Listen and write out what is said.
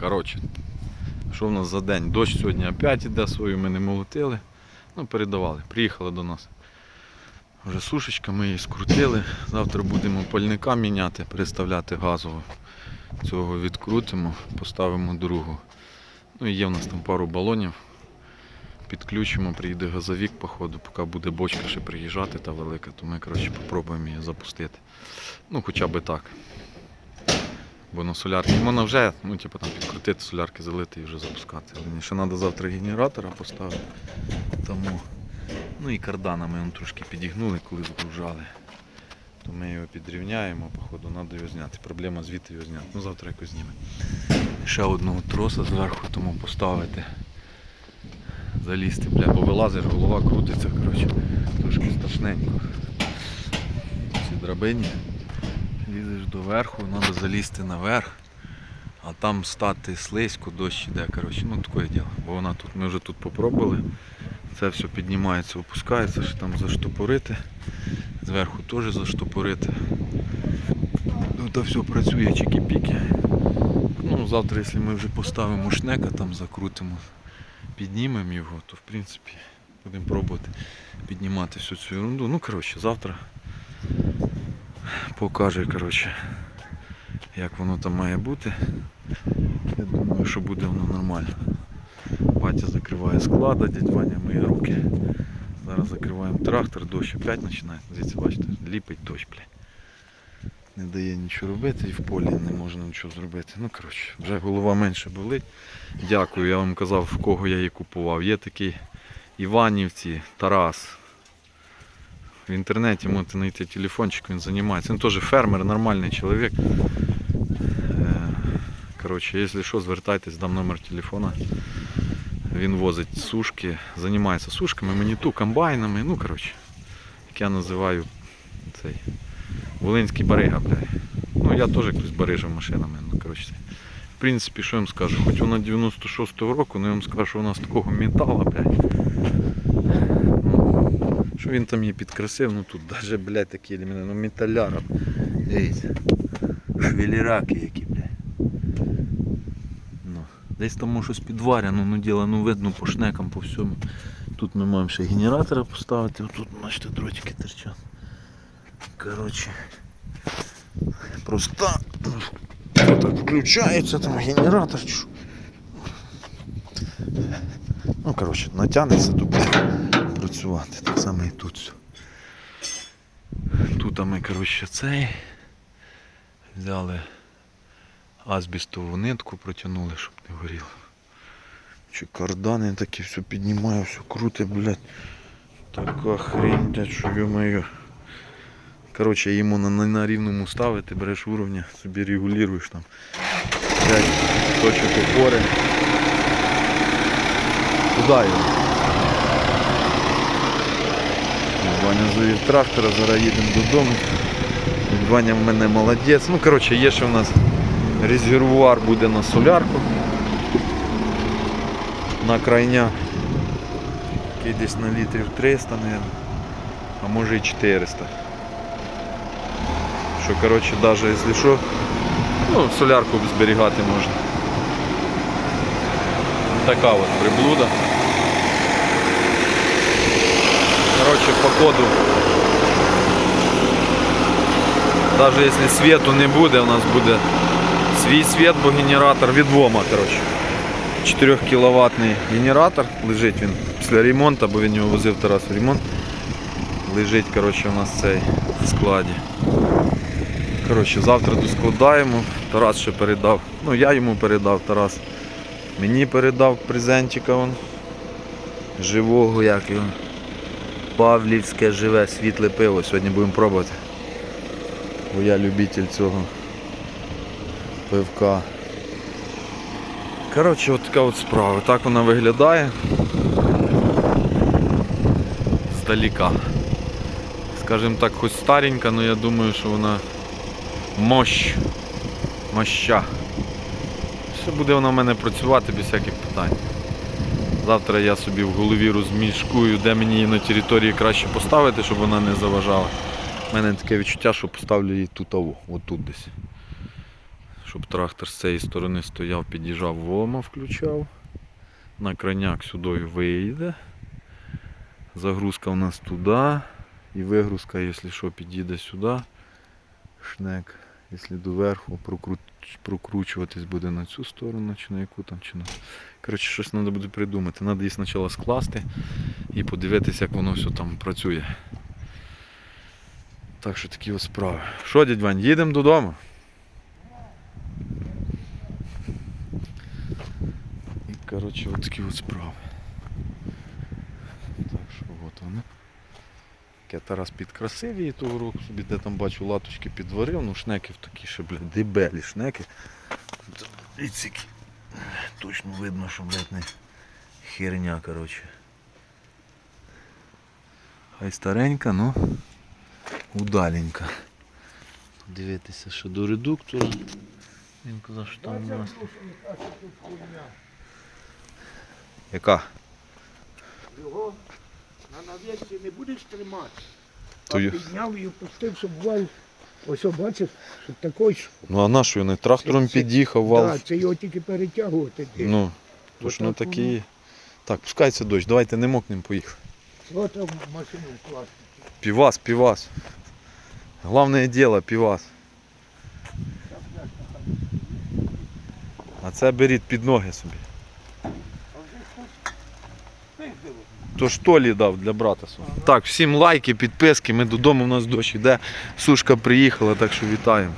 Коротше, що в нас за день? Дощ сьогодні опять іде свою, ми не молотили. Ну, передавали. Приїхали до нас. Вже сушечка, ми її скрутили. Завтра будемо пальника міняти, переставляти газово. Цього відкрутимо, поставимо другу. Ну і є в нас там пару балонів. Підключимо, приїде газовік, походу, поки буде бочка ще приїжджати та велика, то ми коротше, попробуємо її запустити. Ну, хоча б так. Бо на солярки можна вже, ну, типу, там підкрутити, солярки залити і вже запускати. Але ще треба завтра генератора поставити. Тому. Ну і карданами он трошки підігнули, коли згружали. То ми його підрівняємо, походу, треба його зняти. Проблема звідти його зняти. Ну завтра якось знімемо. Ще одного троса зверху тому поставити. Залізти, бля, бо вилазиш, голова крутиться, коротше, трошки страшненько. Ці драбині. Лізеш доверху, треба залізти наверх, а там стати слизько, дощ іде, коротше, ну таке діло. Бо вона тут, ми вже тут попробували. Це все піднімається, опускається, що там заштопорити. Зверху теж заштопорити. Ну та все працює, чики-піки. Ну, завтра, якщо ми вже поставимо шнека, там закрутимо, піднімемо його, то в принципі будемо пробувати піднімати всю цю ерунду. Ну, коротше, завтра покаже, коротше, як воно там має бути. Я думаю, що буде воно нормально. Батя закриває склада, дядь Ваня миє руки. Зараз закриваємо трактор, дощ опять починає. Звідси бачите, ліпить дощ, блядь. Не дає нічого робити і в полі не можна нічого зробити. Ну коротше, вже голова менше болить. Дякую, я вам казав, в кого я її купував. Є такий Іванівці Тарас. В інтернеті можете знайти телефончик, він займається. Він теж фермер, нормальний чоловік. Е, Коротше, якщо що, звертайтесь, дам номер телефона. Він возить сушки, займається сушками, маніту, комбайнами. Ну, коротше, як я називаю цей Волинський барига, блядь. Ну, я теж якось барижав машинами. Ну, коротше. В принципі, що я вам скажу, хоч вона 96-го року, але я вам скажу, що вона з такого металу, блядь. Ну, що він там її підкрасив, ну тут навіть, блядь, такі елементи, ну металяра. Дивіться. Швеліраки які, блядь. Ну, десь там може щось підварено, ну діло, ну видно по шнекам, по всьому. Тут ми маємо ще генератора поставити, отут, бачите, дротики торчать. Коротше. Просто так включається там генератор. Ну, коротше, натягнеться, буде працювати. Так само і тут. Тут ми, коротше, цей взяли азбістову нитку, протягнули, щоб не горіло. Чи кардани такі все піднімає, все круте, блядь. Така хрень, блядь, що ё-моё. Коротше, йому на, на, на рівному ставити, береш уровня, собі регулюєш там 5 точок опори. Куди його? Ваня завів трактора, зараз їдемо додому. Ваня в мене молодець. Ну, коротше, є ще в нас резервуар буде на солярку. На крайняк. Який десь на літрів 300, мабуть. А може і 400. Що, коротше, навіть якщо що, ну, солярку зберігати можна. Така от приблуда. Коротше, по коду. Навіть якщо світу не буде, у нас буде свій світ, бо генератор від коротше. 4 кВт генератор, лежить він після ремонту, бо він його возив Тарас в ремонт. Лежить коротше, у нас цей в складі. Коротше, завтра доскладаємо. Тарас ще передав. Ну я йому передав, Тарас. Мені передав презентика он. Живого, як його. Павлівське живе світле пиво. Сьогодні будемо пробувати. Бо я любитель цього пивка. Коротше, от така от справа. Так вона виглядає. Здаліка. Скажімо так, хоч старенька, але я думаю, що вона мощ. Моща. Все буде вона в мене працювати без всяких питань. Завтра я собі в голові розмішкую, де мені її на території краще поставити, щоб вона не заважала. У мене таке відчуття, що поставлю її тут, отут десь. щоб трактор з цієї сторони стояв, під'їжджав, вома включав. На краняк сюди вийде. Загрузка у нас туди. І вигрузка, якщо що, підійде сюди. Шнек, якщо доверху, прокру... прокручуватись буде на цю сторону, чи на яку там, чи на. Коротше, щось треба буде придумати. Треба її спочатку скласти і подивитися, як воно все там працює. Так що такі ось справи. Що, дядь Вань, їдемо додому? І коротше, от такі от справи. Так що от вони. Я Тарас підкрасив того року собі, де там бачу латочки підварив, ну шнеків такі ще, блядь, дебелі шнеки. І. Точно видно, що, блядь, не херня, коротше. Хай старенька, ну удаленька. Дивитися, що до редуктора. Він казав, що там у нас. Яка? Його на навісі не будеш тримати. То а підняв і опустив, щоб вал. Ось о, бачиш, щоб такий. ж- Ну а на що не трактором Це- під'їхав вал? Да, це його тільки перетягувати. Ну, то ж Отак такі. воно. є. Так, пускається дощ, давайте не мокнемо, поїхали. От там машину вкласти. Півас, півас. Главное дело, півас. А це беріть під ноги собі. А вже хтось пиздило. То Толі дав для брата свого. Так, всім лайки, підписки. Ми додому, у нас дощ іде. Сушка приїхала, так що вітаємо.